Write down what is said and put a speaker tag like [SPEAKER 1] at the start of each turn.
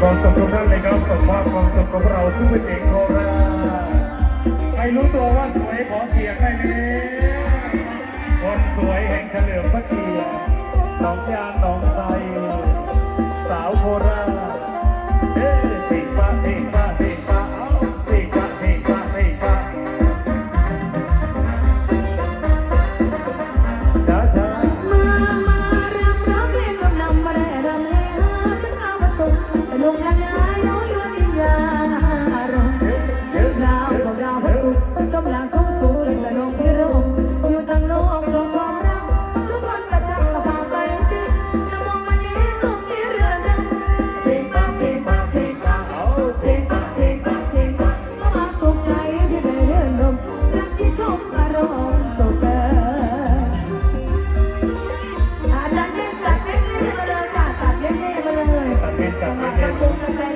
[SPEAKER 1] ความสุขทุกท่านเลยครับสมมติความสุขของเราซึ่งเป็นเอกโคราใครรู้ตัวว่าสวยขอเสียงได้เลยคนสวยแห่งเฉลิมพระเกียรติสอง
[SPEAKER 2] ยาน จากประเทศ